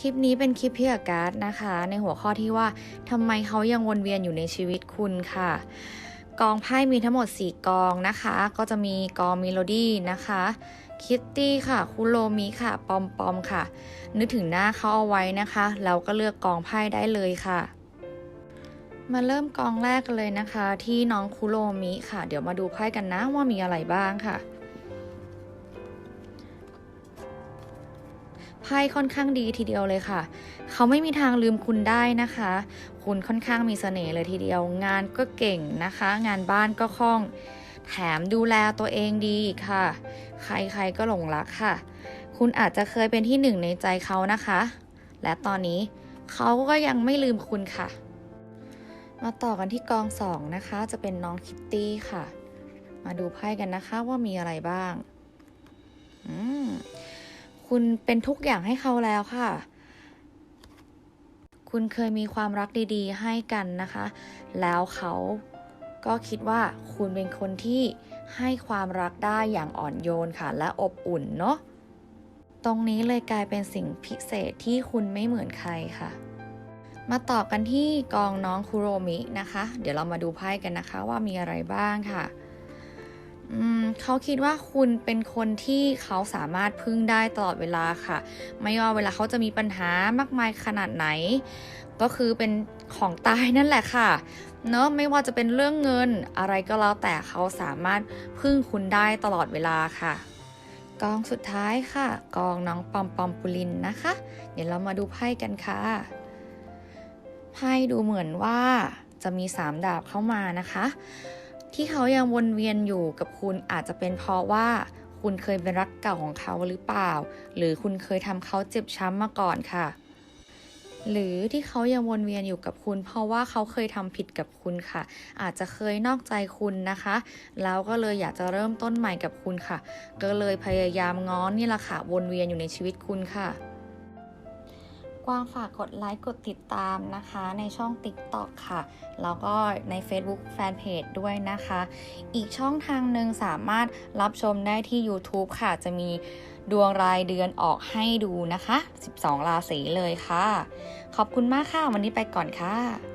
คลิปนี้เป็นคลิปพี่อาการ์ดนะคะ ในหัวข้อที่ว่าทำไมเขายังวนเวียนอยู่ในชีวิตคุณค่ะ กองไพ่มีทั้งหมด 4 กองนะคะ ก็จะมีกองมิโลดี้นะคะคิตตี้ค่ะคุโรมิค่ะ ปอมปอมค่ะ นึกถึงหน้าเขาเอาไว้นะคะแล้วก็เลือกกองไพ่ได้เลยค่ะ มาเริ่มกองแรกกันเลยนะคะ ที่น้องคุโรมิค่ะ เดี๋ยวมาดูไพ่กันนะว่ามีอะไรบ้างค่ะ ไพ่ค่อนข้างดีทีเดียวเลยค่ะ เขาไม่มีทางลืมคุณได้นะคะ คุณค่อนข้างมีเสน่ห์เลยทีเดียว งานก็เก่งนะคะ งานบ้านก็คล่อง แถมดูแลตัวเองดีค่ะ ใครๆก็หลงรักค่ะ คุณอาจจะเคยเป็นที่หนึ่งในใจเขานะคะ และตอนนี้เขาก็ยังไม่ลืมคุณค่ะ มาต่อกันที่กองสองนะคะ จะเป็นน้องคิตตี้ค่ะ มาดูไพ่กันนะคะว่ามีอะไรบ้าง อืม คุณเป็นทุกอย่างให้เขาแล้วค่ะ คุณเคยมีความรักดีๆ ให้กันนะคะ แล้วเขาก็คิดว่าคุณเป็นคนที่ให้ความรักได้อย่างอ่อนโยนค่ะ และอบอุ่นเนาะ ตรงนี้เลยกลายเป็นสิ่งพิเศษที่คุณไม่เหมือนใครค่ะ มาต่อกันที่กองน้องคุโรมินะคะ เดี๋ยวเรามาดูไพ่กันนะคะว่ามีอะไรบ้างค่ะ เขาคิดว่าคุณเป็นคนที่เขาสามารถพึ่งได้ตลอดเวลาค่ะ ไม่ว่าเวลาเขาจะมีปัญหามากมายขนาดไหน ก็คือเป็นของตายนั่นแหละค่ะ เนอะไม่ว่าจะเป็นเรื่องเงินอะไรก็แล้วแต่เขาสามารถพึ่งคุณได้ตลอดเวลาค่ะ กองสุดท้ายค่ะ กองน้องปอมปอมปุลินนะคะ เดี๋ยวเรามาดูไพ่กันค่ะไพ่ดูเหมือนว่าจะมีสามดาบเข้ามานะคะ ที่เขายังวนเวียนอยู่กับคุณอาจจะเป็นเพราะว่าคุณเคยเป็นรักเก่าของเขาหรือเปล่า หรือคุณเคยทำเขาเจ็บช้ำมาก่อนค่ะ หรือที่เขายังวนเวียนอยู่กับคุณ เพราะว่าเขาเคยทำผิดกับคุณค่ะ อาจจะเคยนอกใจคุณนะคะ แล้วก็เลยอยากจะเริ่มต้นใหม่กับคุณค่ะ ก็เลยพยายามง้อนนี่แหละค่ะวนเวียนอยู่ในชีวิตคุณค่ะ กวางฝากกดไลค์กดติดตามนะคะในช่อง TikTok ค่ะ แล้วก็ใน Facebook Fanpage ด้วยนะคะ อีกช่องทางหนึ่งสามารถรับชมได้ที่ YouTube ค่ะ จะมีดวงรายเดือนออกให้ดูนะคะ 12 ราศีเลยค่ะ ขอบคุณมากค่ะ วันนี้ไปก่อนค่ะ